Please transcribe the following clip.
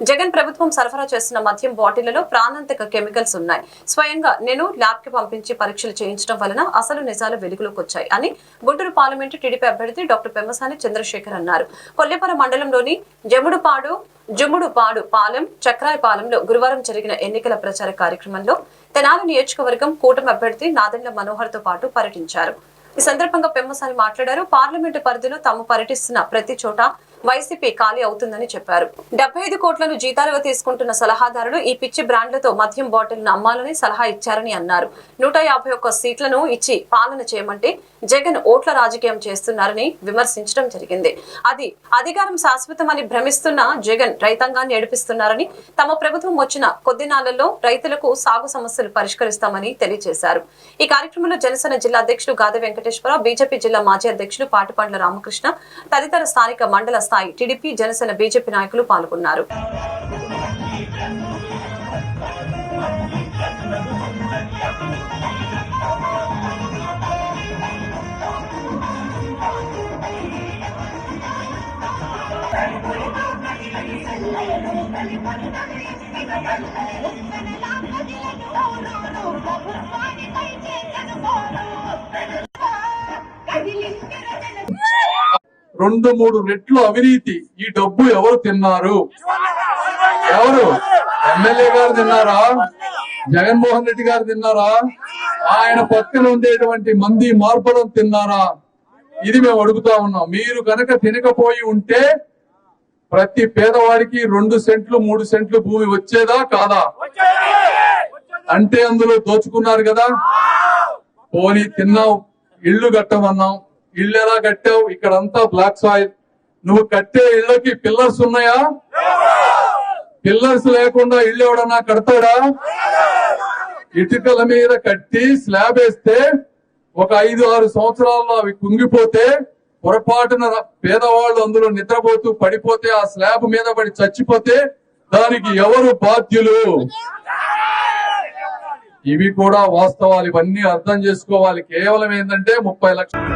జగన్ ప్రభుత్వం సరఫరా చేస్తున్న మద్యం బాటిళ్ళలో ప్రాణాంతక కెమికల్స్ ఉన్నాయి. స్వయంగా నేను ల్యాబ్కి పంపించి పరీక్షలు చేయించడం వలన అసలు నిజాలు వెలుగులోకి వచ్చాయి అని గుంటూరు పార్లమెంటు టీడీపీ అభ్యర్థి డాక్టర్ పెమ్మసాని చంద్రశేఖర్ అన్నారు. కొల్లేపర మండలంలోని జముడుపాడు జుమ్ముడుపాడు పాలెం చక్రాయపాలెంలో గురువారం జరిగిన ఎన్నికల ప్రచార కార్యక్రమంలో తెనాలి నియోజకవర్గం కూటమి అభ్యర్థి నాదెండ్ల మనోహర్తో పాటు పర్యటించారు. ఈ సందర్భంగా పెమ్మసాని మాట్లాడారు. పార్లమెంటు పరిధిలో తాము పర్యటిస్తున్న ప్రతి చోట వైసీపీ ఖాళీ అవుతుందని చెప్పారు. డెబ్బై ఐదు కోట్లను జీతాలుగా తీసుకుంటున్న సలహాదారులు ఈ పిచ్చి బ్రాండ్లతో మద్యం బాటిల్ను అమ్మాలని సలహా ఇచ్చారని అన్నారు. నూట యాభై ఒక్క సీట్లను ఇచ్చి పాలన చేయమంటే జగన్ ఓట్ల రాజకీయం చేస్తున్నారని విమర్శించడం జరిగింది. అది అధికారం శాశ్వతమని భ్రమిస్తున్న జగన్ రైతాంగాన్ని ఏడిపిస్తున్నారని తమ ప్రభుత్వం వచ్చిన కొద్ది నాళ్ళలో రైతులకు సాగు సమస్యలు పరిష్కరిస్తామని తెలియజేశారు. ఈ కార్యక్రమంలో జనసేన జిల్లా అధ్యక్షులు గాది వెంకటేశ్వర బీజేపీ జిల్లా మాజీ అధ్యక్షులు పాటిపండ్ల రామకృష్ణ తదితర స్థానిక మండల స్థాయి టీడీపీ జనసేన బీజేపీ నాయకులు పాల్గొన్నారు. రెండు మూడు రెట్లు అవినీతి. ఈ డబ్బు ఎవరు తిన్నారు? ఎవరు? ఎమ్మెల్యే గారు తిన్నారా? జగన్మోహన్ రెడ్డి గారు తిన్నారా? ఆయన పక్కన ఉండేటువంటి మంది మార్పులను తిన్నారా? ఇది మేము అడుగుతా ఉన్నాం. మీరు కనుక తినకపోయి ఉంటే ప్రతి పేదవాడికి రెండు సెంట్లు మూడు సెంట్లు భూమి వచ్చేదా కాదా? అంటే అందులో దోచుకున్నారు కదా? పోనీ తిన్నాం ఇల్లు కట్టమన్నాం. ఇల్లు ఎలా కట్టావు? ఇక్కడంతా బ్లాక్ సాయిల్ నువ్వు కట్టే ఇళ్ళకి పిల్లర్స్ ఉన్నాయా? పిల్లర్స్ లేకుండా ఇల్లు ఎవడన్నా కడతాడా? ఇటుకల మీద కట్టి స్లాబ్ వేస్తే ఒక ఐదు ఆరు సంవత్సరాల్లో అవి కుంగిపోతే పొరపాటున పేదవాళ్ళు అందులో నిద్రపోతూ పడిపోతే ఆ స్లాబ్ మీద పడి చచ్చిపోతే దానికి ఎవరు బాధ్యులు? ఇవి కూడా వాస్తవాలు. ఇవన్నీ అర్థం చేసుకోవాలి. కేవలం ఏంటంటే ముప్పై లక్షలు